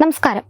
നമസ്കാരം.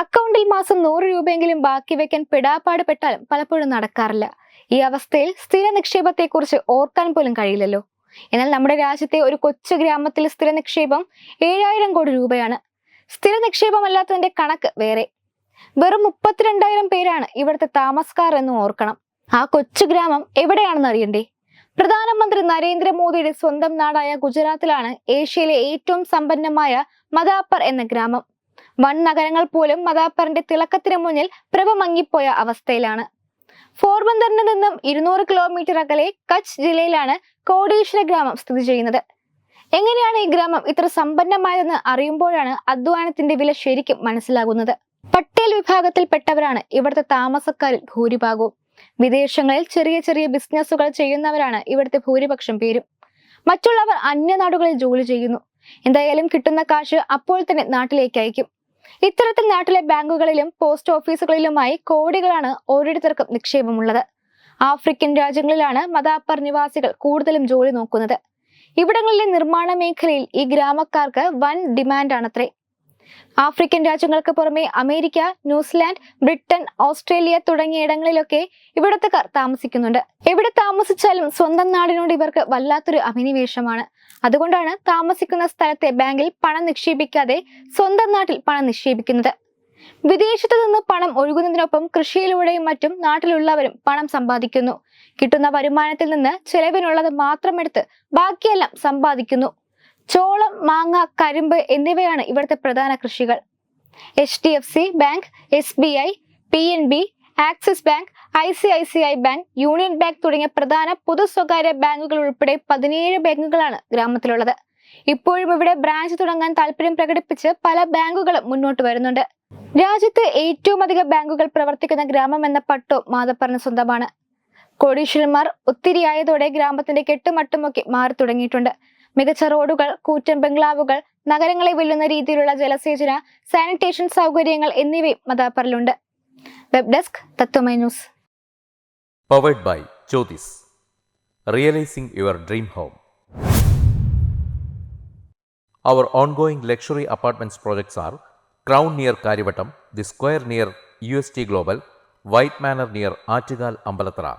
അക്കൗണ്ടിൽ മാസം നൂറ് രൂപയെങ്കിലും ബാക്കി വെക്കാൻ പെടാപ്പാട് പെട്ടാലും പലപ്പോഴും നടക്കാറില്ല. ഈ അവസ്ഥയിൽ സ്ഥിര നിക്ഷേപത്തെക്കുറിച്ച് ഓർക്കാൻ പോലും കഴിയില്ലല്ലോ. എന്നാൽ നമ്മുടെ രാജ്യത്തെ ഒരു കൊച്ചു ഗ്രാമത്തിൽ സ്ഥിര നിക്ഷേപം ഏഴായിരം കോടി രൂപയാണ്. സ്ഥിര നിക്ഷേപമല്ലാത്തതിന്റെ കണക്ക് വേറെ. വെറും മുപ്പത്തിരണ്ടായിരം പേരാണ് ഇവിടുത്തെ താമസക്കാർ എന്ന് ഓർക്കണം. ആ കൊച്ചു ഗ്രാമം എവിടെയാണെന്ന് അറിയണ്ടേ? പ്രധാനമന്ത്രി നരേന്ദ്രമോദിയുടെ സ്വന്തം നാടായ ഗുജറാത്തിലാണ് ഏഷ്യയിലെ ഏറ്റവും സമ്പന്നമായ മദാപ്പർ എന്ന ഗ്രാമം. വൻ നഗരങ്ങൾ പോലും മദാപ്പറിന്റെ തിളക്കത്തിന് മുന്നിൽ പ്രഭ മങ്ങിപ്പോയ അവസ്ഥയിലാണ്. പോർബന്തറിൽ നിന്നും ഇരുന്നൂറ് കിലോമീറ്റർ അകലെ കച്ച് ജില്ലയിലാണ് കോടീശ്വര ഗ്രാമം സ്ഥിതി ചെയ്യുന്നത്. എങ്ങനെയാണ് ഈ ഗ്രാമം ഇത്ര സമ്പന്നമായതെന്ന് അറിയുമ്പോഴാണ് അധ്വാനത്തിന്റെ വില ശരിക്കും മനസ്സിലാകുന്നത്. പട്ടേൽ വിഭാഗത്തിൽപ്പെട്ടവരാണ് ഇവിടുത്തെ താമസക്കാരിൽ ഭൂരിഭാഗവും. വിദേശങ്ങളിൽ ചെറിയ ചെറിയ ബിസിനസ്സുകൾ ചെയ്യുന്നവരാണ് ഇവിടുത്തെ ഭൂരിപക്ഷം പേരും. മറ്റുള്ളവർ അന്യനാടുകളിൽ ജോലി ചെയ്യുന്നു. എന്തായാലും കിട്ടുന്ന കാശ് അപ്പോൾ തന്നെ നാട്ടിലേക്ക് അയക്കും. ഇത്തരത്തിൽ നാട്ടിലെ ബാങ്കുകളിലും പോസ്റ്റ് ഓഫീസുകളിലുമായി കോടികളാണ് ഓരോരുത്തർക്കും നിക്ഷേപമുള്ളത്. ആഫ്രിക്കൻ രാജ്യങ്ങളിലാണ് മദാപ്പർ നിവാസികൾ കൂടുതലും ജോലി നോക്കുന്നത്. ഇവിടങ്ങളിലെ നിർമ്മാണ മേഖലയിൽ ഈ ഗ്രാമക്കാർക്ക് വൻ ഡിമാൻഡാണത്രേ. ആഫ്രിക്കൻ രാജ്യങ്ങൾക്ക് പുറമെ അമേരിക്ക ന്യൂസിലാൻഡ് ബ്രിട്ടൻ ഓസ്ട്രേലിയ തുടങ്ങിയ ഇടങ്ങളിലൊക്കെ ഇവിടത്തുകാർ താമസിക്കുന്നുണ്ട്. എവിടെ താമസിച്ചാലും സ്വന്തം നാടിനോട് ഇവർക്ക് വല്ലാത്തൊരു അഭിനിവേശമാണ്. അതുകൊണ്ടാണ് താമസിക്കുന്ന സ്ഥലത്തെ ബാങ്കിൽ പണം നിക്ഷേപിക്കാതെ സ്വന്തം നാട്ടിൽ പണം നിക്ഷേപിക്കുന്നത്. വിദേശത്തു നിന്ന് പണം ഒഴുകുന്നതിനൊപ്പം കൃഷിയിലൂടെയും മറ്റും നാട്ടിലുള്ളവരും പണം സമ്പാദിക്കുന്നു. കിട്ടുന്ന വരുമാനത്തിൽ നിന്ന് ചെലവിനുള്ളത് മാത്രമെടുത്ത് ബാക്കിയെല്ലാം സമ്പാദിക്കുന്നു. ചോളം മാങ്ങ കരിമ്പ് എന്നിവയാണ് ഇവിടുത്തെ പ്രധാന കൃഷികൾ. H D F C bank S B I P N B Axis bank I C I C I bank union bank തുടങ്ങിയ പ്രധാന പൊതു സ്വകാര്യ ബാങ്കുകൾ ഉൾപ്പെടെ പതിനേഴ് ബാങ്കുകളാണ് ഗ്രാമത്തിലുള്ളത്. ഇപ്പോഴും ഇവിടെ ബ്രാഞ്ച് തുടങ്ങാൻ താല്പര്യം പ്രകടിപ്പിച്ച് പല ബാങ്കുകളും മുന്നോട്ട് വരുന്നുണ്ട്. രാജ്യത്ത് ഏറ്റവും അധികം ബാങ്കുകൾ പ്രവർത്തിക്കുന്ന ഗ്രാമം എന്ന പട്ടോ മാതപ്പറിന് സ്വന്തമാണ്. കോടീശ്വരന്മാർ ഒത്തിരിയായതോടെ ഗ്രാമത്തിന്റെ കെട്ടുമട്ടുമൊക്കെ മാറി തുടങ്ങിയിട്ടുണ്ട് മികച്ച റോഡുകൾ കൂറ്റൻ ബംഗ്ലാവുകൾ നഗരങ്ങളെ വെല്ലുന്ന രീതിയിലുള്ള ജലസേചന സാനിറ്റേഷൻ സൗകര്യങ്ങൾ എന്നിവയും മദാപ്പറിലുണ്ട് web desk Tatwamayi news powered by Jyothis realising your dream home Our ongoing luxury apartments projects are Crown near Karivattam, The Square near UST Global, White Manor near Achigal Ambalatra,